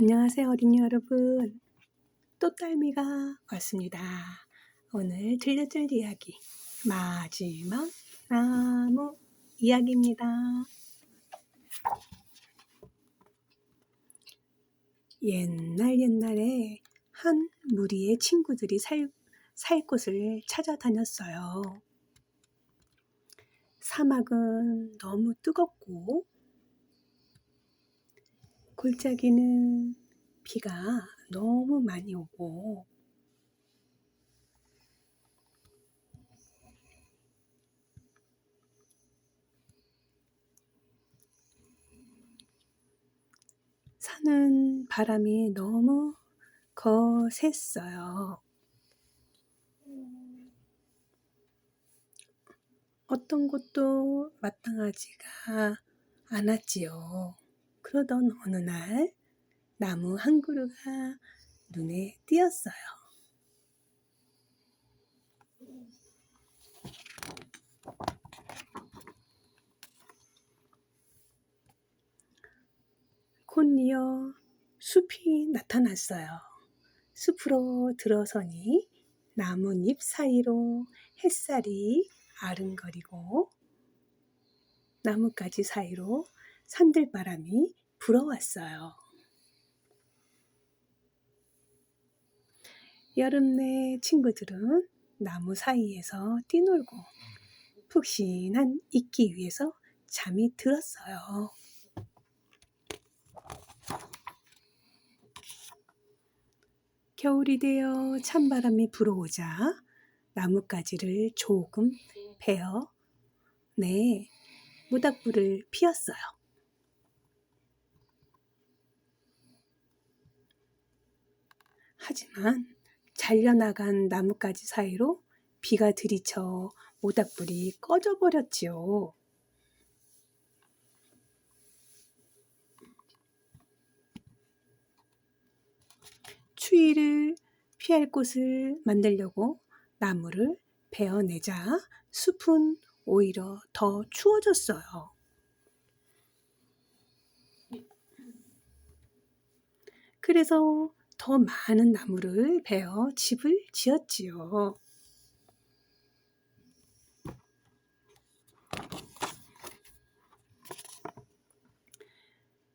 안녕하세요, 어린이 여러분. 또 딸미가 왔습니다. 오늘 들려줄 이야기. 마지막 나무 이야기입니다. 옛날 옛날에 한 무리의 친구들이 살, 살 곳을 찾아다녔어요. 사막은 너무 뜨겁고 골짜기는 비가 너무 많이 오고 산은 바람이 너무 거셌어요. 어떤 곳도 마땅하지가 않았지요. 그러던 어느 날 나무 한 그루가 눈에 띄었어요. 곧이어 숲이 나타났어요. 숲으로 들어서니 나뭇잎 사이로 햇살이 아른거리고 나뭇가지 사이로 산들바람이 불어왔어요. 여름 내 친구들은 나무 사이에서 뛰놀고 푹신한 이끼 위에서 잠이 들었어요. 겨울이 되어 찬바람이 불어오자 나뭇가지를 조금 베어 네 모닥불을 피웠어요. 하지만 잘려나간 나뭇가지 사이로 비가 들이쳐 모닥불이 꺼져버렸지요. 추위를 피할 곳을 만들려고 나무를 베어내자 숲은 오히려 더 추워졌어요. 그래서 더 많은 나무를 베어 집을 지었지요.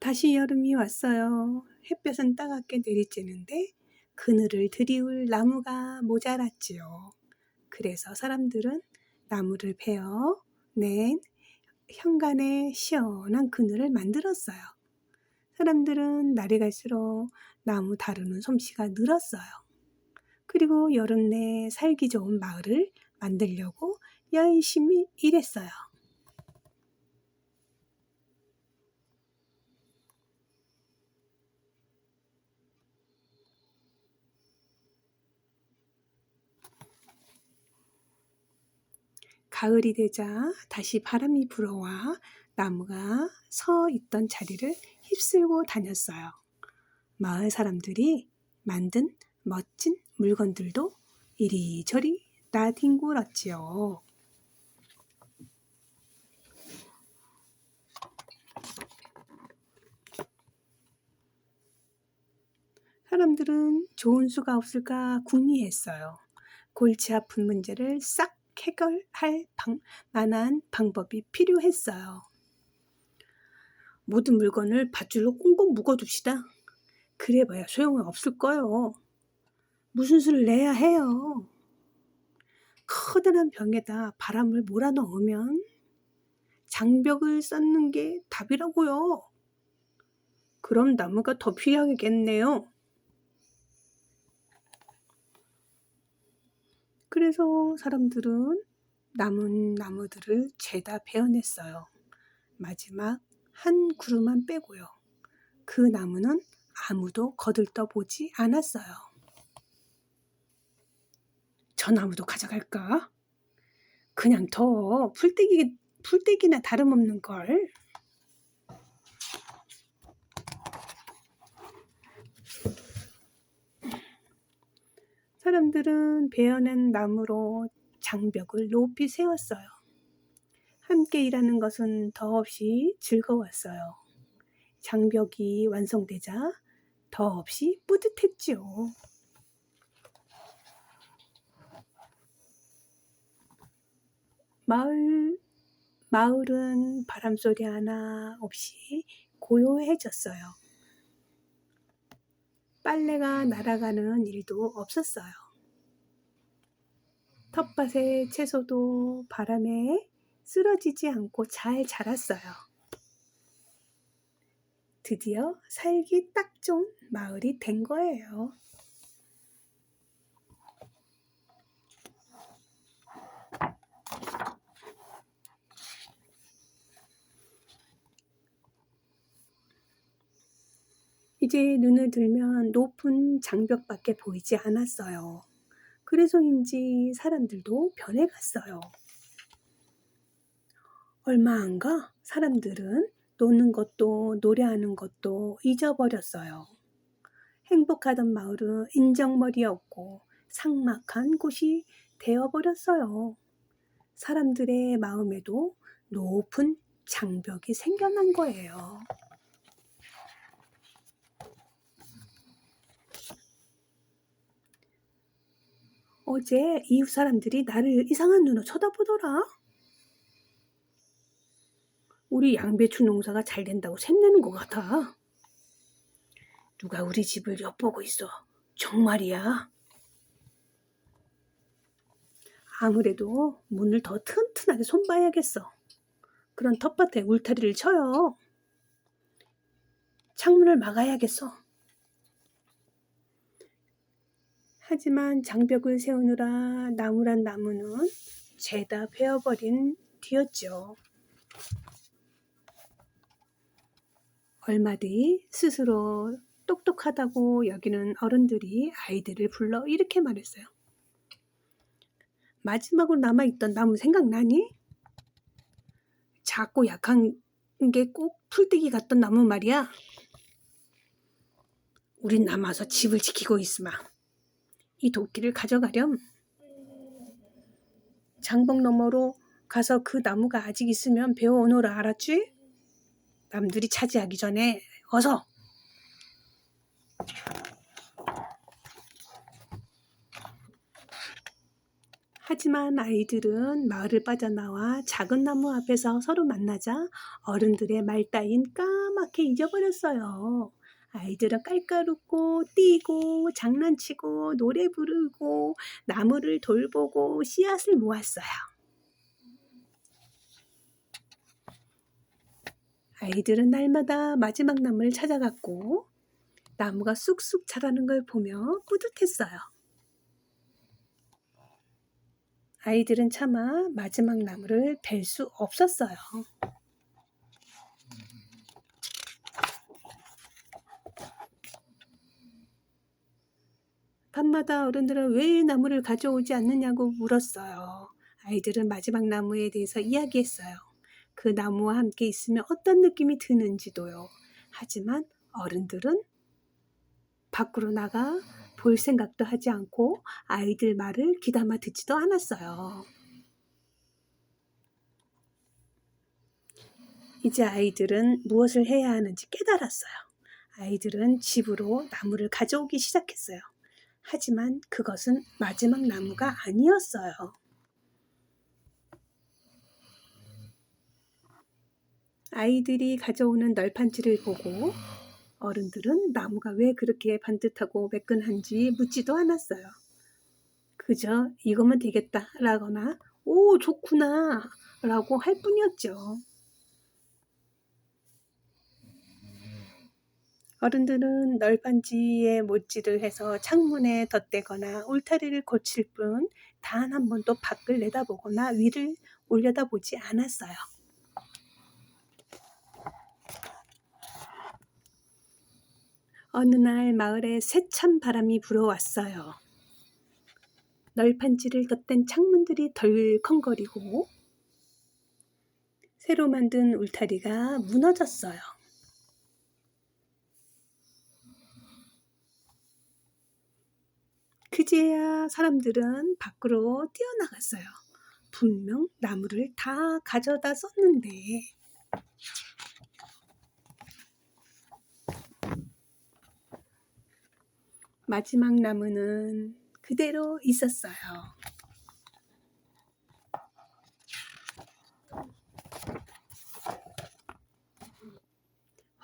다시 여름이 왔어요. 햇볕은 따갑게 내리쬐는데 그늘을 들이울 나무가 모자랐지요. 그래서 사람들은 나무를 베어 낸 현관에 시원한 그늘을 만들었어요. 사람들은 날이 갈수록 나무 다루는 솜씨가 늘었어요. 그리고 여름 내 살기 좋은 마을을 만들려고 열심히 일했어요. 가을이 되자 다시 바람이 불어와 나무가 서 있던 자리를 휩쓸고 다녔어요. 마을 사람들이 만든 멋진 물건들도 이리저리 나뒹굴었지요. 사람들은 좋은 수가 없을까 궁리했어요. 골치 아픈 문제를 싹 해결할 방, 만한 방법이 필요했어요. 모든 물건을 밧줄로 꽁꽁 묶어둡시다. 그래봐야 소용은 없을 거요. 무슨 수를 내야 해요. 커다란 병에다 바람을 몰아넣으면 장벽을 쌓는 게 답이라고요. 그럼 나무가 더 필요하겠네요. 그래서 사람들은 남은 나무들을 죄다 베어냈어요. 마지막 한 그루만 빼고요. 그 나무는 아무도 거들떠 보지 않았어요. 저 나무도 가져갈까? 그냥 더 풀떼기, 풀떼기나 다름없는 걸. 사람들은 베어낸 나무로 장벽을 높이 세웠어요. 함께 일하는 것은 더없이 즐거웠어요. 장벽이 완성되자 더없이 뿌듯했지요. 마을, 마을은 바람소리 하나 없이 고요해졌어요. 빨래가 날아가는 일도 없었어요. 텃밭의 채소도 바람에 쓰러지지 않고 잘 자랐어요. 드디어 살기 딱 좋은 마을이 된 거예요. 이제 눈을 들면 높은 장벽밖에 보이지 않았어요. 그래서인지 사람들도 변해갔어요. 얼마 안 가 사람들은 노는 것도 노래하는 것도 잊어버렸어요. 행복하던 마을은 인정머리였고 삭막한 곳이 되어버렸어요. 사람들의 마음에도 높은 장벽이 생겨난 거예요. 어제 이웃 사람들이 나를 이상한 눈으로 쳐다보더라. 우리 양배추 농사가 잘 된다고 샘내는 것 같아. 누가 우리 집을 엿보고 있어. 정말이야. 아무래도 문을 더 튼튼하게 손봐야겠어. 그런 텃밭에 울타리를 쳐요. 창문을 막아야겠어. 하지만 장벽을 세우느라 나무란 나무는 죄다 베어버린 뒤였죠. 얼마 뒤 스스로 똑똑하다고 여기는 어른들이 아이들을 불러 이렇게 말했어요. 마지막으로 남아있던 나무 생각나니? 작고 약한 게 꼭 풀떼기 같던 나무 말이야. 우린 남아서 집을 지키고 있으마. 이 도끼를 가져가렴. 장봉 너머로 가서 그 나무가 아직 있으면 베어오너라 알았지? 남들이 차지하기 전에 어서. 하지만 아이들은 마을을 빠져나와 작은 나무 앞에서 서로 만나자 어른들의 말 따윈 까맣게 잊어버렸어요. 아이들은 깔깔 웃고 뛰고 장난치고 노래 부르고 나무를 돌보고 씨앗을 모았어요. 아이들은 날마다 마지막 나무를 찾아갔고 나무가 쑥쑥 자라는 걸 보며 뿌듯했어요. 아이들은 차마 마지막 나무를 벨 수 없었어요. 밤마다 어른들은 왜 나무를 가져오지 않느냐고 물었어요. 아이들은 마지막 나무에 대해서 이야기했어요. 그 나무와 함께 있으면 어떤 느낌이 드는지도요. 하지만 어른들은 밖으로 나가 볼 생각도 하지 않고 아이들 말을 귀담아 듣지도 않았어요. 이제 아이들은 무엇을 해야 하는지 깨달았어요. 아이들은 집으로 나무를 가져오기 시작했어요. 하지만 그것은 마지막 나무가 아니었어요. 아이들이 가져오는 널판지를 보고 어른들은 나무가 왜 그렇게 반듯하고 매끈한지 묻지도 않았어요. 그저 이거면 되겠다 라거나 오 좋구나 라고 할 뿐이었죠. 어른들은 널판지에 못질을 해서 창문에 덧대거나 울타리를 고칠 뿐 단 한 번도 밖을 내다보거나 위를 올려다보지 않았어요. 어느 날 마을에 세찬 바람이 불어왔어요. 널판지를 덧댄 창문들이 덜컹거리고 새로 만든 울타리가 무너졌어요. 그제야 사람들은 밖으로 뛰어나갔어요. 분명 나무를 다 가져다 썼는데 마지막 나무는 그대로 있었어요.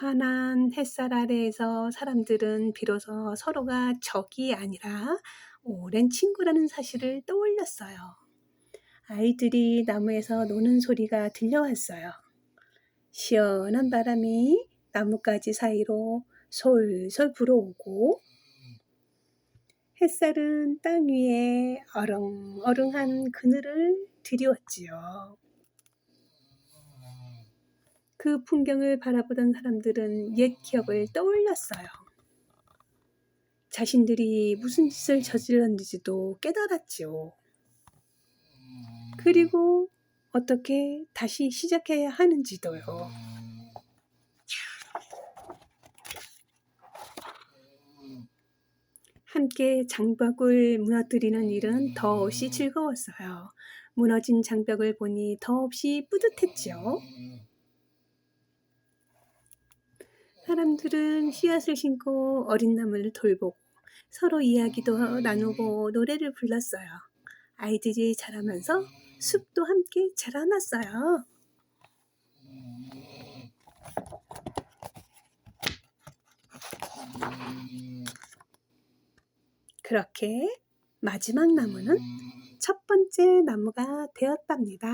환한 햇살 아래에서 사람들은 비로소 서로가 적이 아니라 오랜 친구라는 사실을 떠올렸어요. 아이들이 나무에서 노는 소리가 들려왔어요. 시원한 바람이 나뭇가지 사이로 솔솔 불어오고 햇살은 땅 위에 어렁어렁한 그늘을 드리웠지요. 그 풍경을 바라보던 사람들은 옛 기억을 떠올렸어요. 자신들이 무슨 짓을 저질렀는지도 깨달았지요. 그리고 어떻게 다시 시작해야 하는지도요. 함께 장벽을 무너뜨리는 일은 더없이 즐거웠어요. 무너진 장벽을 보니 더없이 뿌듯했지요. 사람들은 씨앗을 심고 어린 나무를 돌보고 서로 이야기도 나누고 노래를 불렀어요. 아이들이 자라면서 숲도 함께 자라났어요. 그렇게 마지막 나무는 첫 번째 나무가 되었답니다.